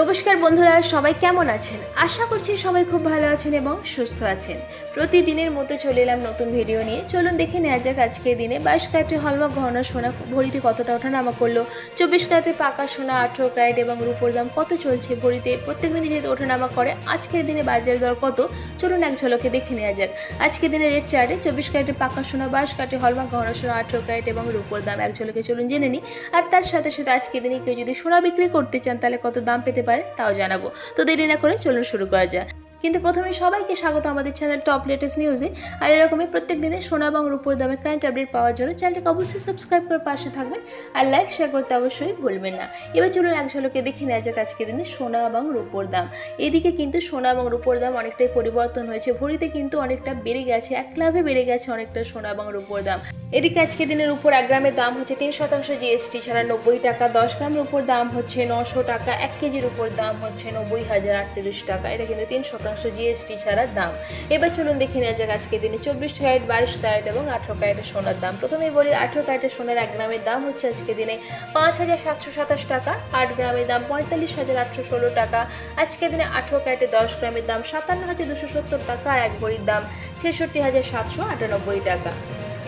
নমস্কার বন্ধুরা, সবাই কেমন আছেন? আশা করছি সবাই খুব ভালো আছেন এবং সুস্থ আছেন। প্রতিদিনের মতো চলে এলাম নতুন ভিডিও নিয়ে। চলুন দেখে নেওয়া যাক আজকের দিনে বাইশ ক্যারেটে হলমা গহনা, সোনা, ভরিতে কতটা ওঠানামা করল, চব্বিশ ক্যারেটে পাকা সোনা, আঠেরো ক্যারেট এবং রূপোর দাম কত চলছে ভরিতে, প্রত্যেক দিনে যেহেতু ওঠানামা করে, আজকের দিনে বাজার দর কত? চলুন এক ঝলকে দেখে নেওয়া যাক। আজকের দিনে রেট চার্টে চব্বিশ ক্যারেটে পাকা সোনা, বাইশ ক্যারেটে হলমা গহনা, সোনা, আঠেরো ক্যারেট এবং রূপোর দাম এক ঝলকে চলুন জেনে নিই। আর তার সাথে সাথে আজকের দিনে কেউ যদি সোনা বিক্রি করতে চান, তাহলে কত দাম পেতে পারে তাও জানাব। তো দেরি না করে চলুন শুরু করা যাক। কিন্তু প্রথমে সবাইকে স্বাগত আমাদের চ্যানেল টপ লেটেস্ট নিউজে আর এরকমই প্রত্যেক দিনে সোনা এবং রূপোর দামে কারেন্ট আপডেট পাওয়ার জন্য চ্যানেলটাকে অবশ্যই সাবস্ক্রাইব করে পাশে থাকবেন আর লাইক শেয়ার করতে অবশ্যই ভুলবেন না। এবার চলুন এক ঝলকে দেখে নেওয়া যাক আজকের দিনে সোনা এবং রূপোর দাম। এদিকে কিন্তু সোনা এবং রূপোর দাম অনেকটাই পরিবর্তন হয়েছে। ভরিতে কিন্তু অনেকটা বেড়ে গেছে, এক লাভে বেড়ে গেছে অনেকটা সোনা এবং রূপোর দাম। এদিকে আজকের দিনের উপর এক গ্রামের দাম হচ্ছে তিন শতাংশ জিএসটি ছাড়া নব্বই টাকা, দশ গ্রামের উপর দাম হচ্ছে নশো টাকা, এক কেজির উপর দাম হচ্ছে নব্বই হাজার আটত্রিশ টাকা। এটা কিন্তু তিন শতাংশ জিএসটি ছাড়া দাম। এবার চলুন দেখে নেওয়া যাক আজকে দিনে চব্বিশ ক্যারেট, বাইশ ক্যারেট এবং আঠেরো ক্যারেটের সোনার দাম। প্রথমেই বলি, আঠেরো ক্যারেটের সোনার এক গ্রামের দাম হচ্ছে আজকে দিনে পাঁচ হাজার সাতশো সাতাশ টাকা। আট গ্রামের দাম পঁয়তাল্লিশ হাজার আটশো ষোলো টাকা। আজকে দিনে আঠেরো ক্যারেটে দশ গ্রামের দাম সাতান্ন হাজার দুশো সত্তর টাকা আর এক ভরির দাম ছেষট্টি হাজার সাতশো আটানব্বই টাকা।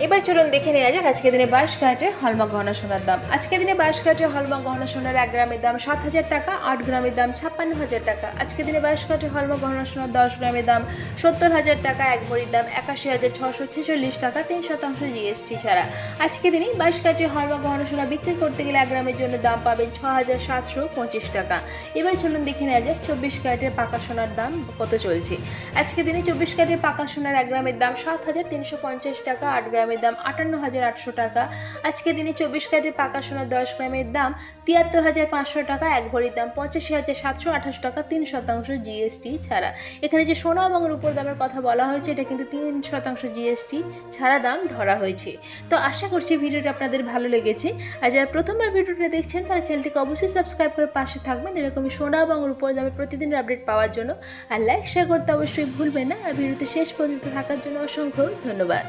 এবার চলুন দেখে নেওয়া যাক আজকের দিনে ক্যারেটে হলমা গহনা সোনার দাম। আজকের দিনে ক্যারেটে হলমা গহনা সোনার এক গ্রামের দাম সাত হাজার টাকা, আট গ্রামের দাম ছাপ্পান্ন হাজার টাকা। আজকের দিনে ক্যারেটে হলমা গহনা সোনার দশ গ্রামের দাম সত্তর হাজার টাকা, এক ভরির দাম একাশি হাজার ছশো ছেচল্লিশ টাকা, তিন শতাংশ জিএসটি ছাড়া। আজকে দিনে ক্যারেটে হলমা গহনা সোনা বিক্রি করতে গেলে এক গ্রামের জন্য দাম পাবেন ছ হাজার সাতশো পঁচিশ টাকা। এবার চলুন দেখে নেওয়া যাক চব্বিশ ক্যারেটের পাকা সোনার দাম কত চলছে। আজকে দিনে চব্বিশ ক্যারেটের পাকা সোনার এক গ্রামের দাম সাত হাজার তিনশো পঞ্চাশ টাকা, আট গ্রামের দাম আটান্ন হাজার আটশো টাকা। আজকের দিনে চব্বিশ ক্যারেটের পাকা সোনার দশ গ্রামের দাম তিয়াত্তর হাজার পাঁচশো টাকা। এক ভরির দাম পঁচাশি হাজার সাতশো আঠাশ টাকা, তিন শতাংশ জিএসটি ছাড়া। এখানে যে সোনা এবং রূপোর দামের কথা বলা হয়েছে, এটা কিন্তু তিন শতাংশ জিএসটি ছাড়া দাম ধরা হয়েছে। তো আশা করছি ভিডিওটা আপনাদের ভালো লেগেছে। আর যারা প্রথমবার ভিডিওটা দেখছেন, তারা চ্যানেলটিকে অবশ্যই সাবস্ক্রাইব করে পাশে থাকবেন এরকমই সোনা এবং রূপোর দামের প্রতিদিনের আপডেট পাওয়ার জন্য। আর লাইক শেয়ার করতে অবশ্যই ভুলবেন না। আর ভিডিওতে শেষ পর্যন্ত থাকার জন্য অসংখ্য ধন্যবাদ।